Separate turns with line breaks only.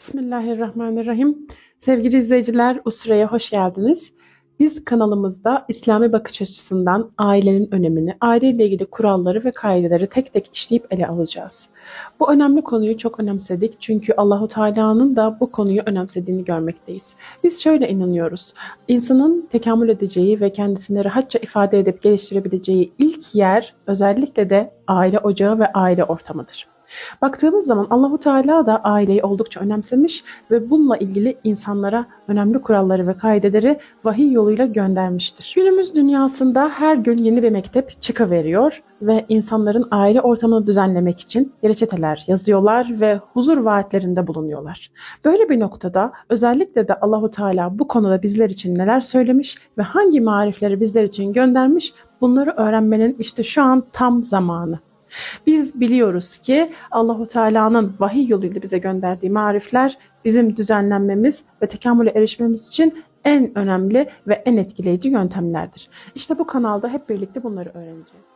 Bismillahirrahmanirrahim. Sevgili izleyiciler, Usre'ye hoş geldiniz. Biz kanalımızda İslami bakış açısından ailenin önemini, aileyle ilgili kuralları ve kaideleri tek tek işleyip ele alacağız. Bu önemli konuyu çok önemsedik çünkü Allahu Teala'nın da bu konuyu önemsediğini görmekteyiz. Biz şöyle inanıyoruz. İnsanın tekamül edeceği ve kendisini rahatça ifade edip geliştirebileceği ilk yer özellikle de aile ocağı ve aile ortamıdır. Baktığımız zaman Allahu Teala da aileyi oldukça önemsemiş ve bununla ilgili insanlara önemli kuralları ve kaideleri vahiy yoluyla göndermiştir. Günümüz dünyasında her gün yeni bir mektep çıkıveriyor ve insanların aile ortamını düzenlemek için reçeteler yazıyorlar ve huzur vaatlerinde bulunuyorlar. Böyle bir noktada özellikle de Allahu Teala bu konuda bizler için neler söylemiş ve hangi marifleri bizler için göndermiş bunları öğrenmenin işte şu an tam zamanı. Biz biliyoruz ki Allahu Teala'nın vahiy yoluyla bize gönderdiği marifler bizim düzenlenmemiz ve tekamüle erişmemiz için en önemli ve en etkileyici yöntemlerdir. İşte bu kanalda hep birlikte bunları öğreneceğiz.